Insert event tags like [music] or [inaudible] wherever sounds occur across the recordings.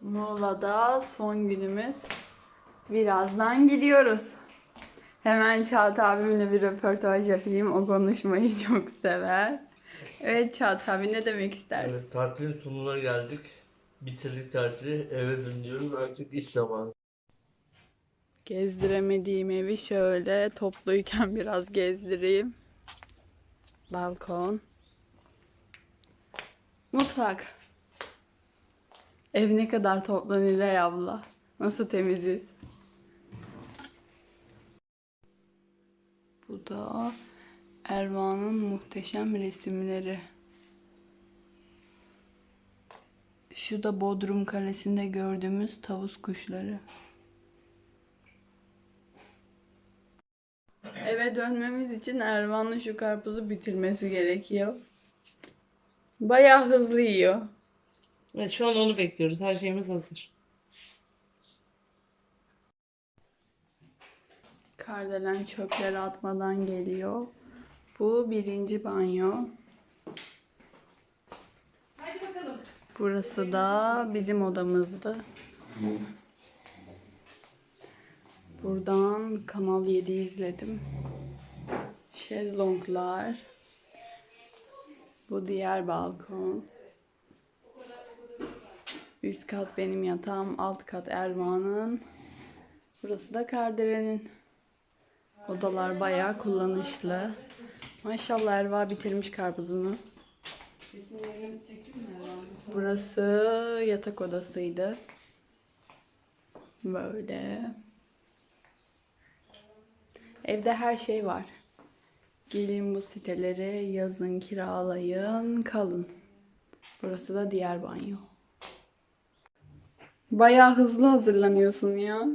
Muğla'da son günümüz. Birazdan gidiyoruz. Hemen Çağatay abimle bir röportaj yapayım. O konuşmayı [laughs] çok sever. Evet Çağatay abi ne demek istersin? Evet, tatilin sonuna geldik. Bitirdik tatili. Eve dönüyoruz. Artık iş zamanı. Gezdiremediğim evi şöyle topluyken [laughs] biraz gezdireyim. Balkon. Mutfak. Ev ne kadar toplu abla. Nasıl temiziz. Bu da Erva'nın muhteşem resimleri. Şu da Bodrum Kalesi'nde gördüğümüz tavus kuşları. Eve dönmemiz için Ervan'ın şu karpuzu bitirmesi gerekiyor. Bayağı hızlı yiyor. Evet şu an onu bekliyoruz. Her şeyimiz hazır. Kardelen çöpleri atmadan geliyor. Bu birinci banyo. Hadi bakalım. Burası da bizim odamızdı. Buradan Kanal 7 izledim. Şezlonglar. Bu diğer balkon. Üst kat benim yatağım, alt kat Ervan'ın. Burası da Kardelen'in. Odalar bayağı kullanışlı. Maşallah Erva bitirmiş karpuzunu. Burası yatak odasıydı. Böyle. Evde her şey var. Gelin bu siteleri yazın kiralayın kalın. Burası da diğer banyo. Bayağı hızlı hazırlanıyorsun ya.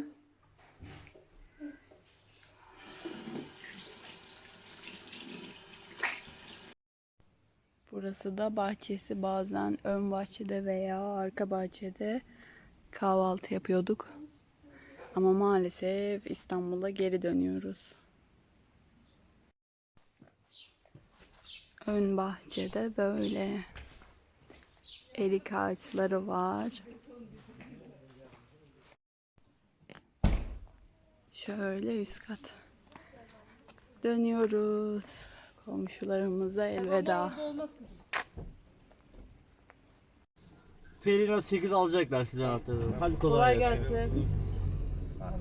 Burası da bahçesi bazen ön bahçede veya arka bahçede kahvaltı yapıyorduk. Ama maalesef İstanbul'a geri dönüyoruz. Ön bahçede böyle erik ağaçları var. Şöyle üst kat. Dönüyoruz. Komşularımıza elveda. Ferino 8 alacaklar size anahtarı. Hadi kolay, Kolay gelsin. gelsin. Tamam.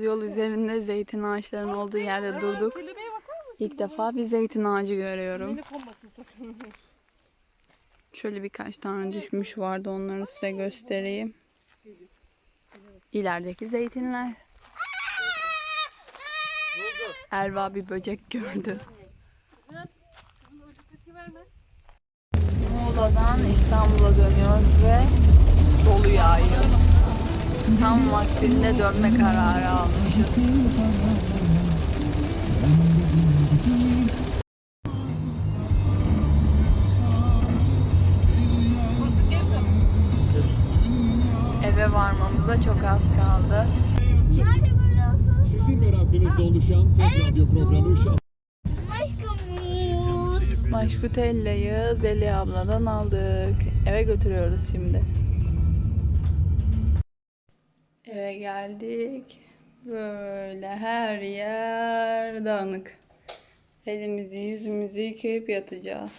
Atacak Yol üzerinde zeytin ağaçlarının olduğu yerde durduk. İlk defa bir zeytin ağacı görüyorum. Şöyle birkaç tane düşmüş vardı onları size göstereyim. İlerideki zeytinler. Erva bir böcek gördü. Muğla'dan İstanbul'a dönüyoruz ve dolu yağıyor. Tam vaktinde dönme kararı almışız. Eve varmamıza çok az kaldı. Sizin merakınızda oluşan tek radyo programı şahs Maşkutella'yı Zeli abladan aldık. Eve götürüyoruz şimdi. Eve geldik. Böyle her yer dağınık. Elimizi yüzümüzü yıkayıp yatacağız.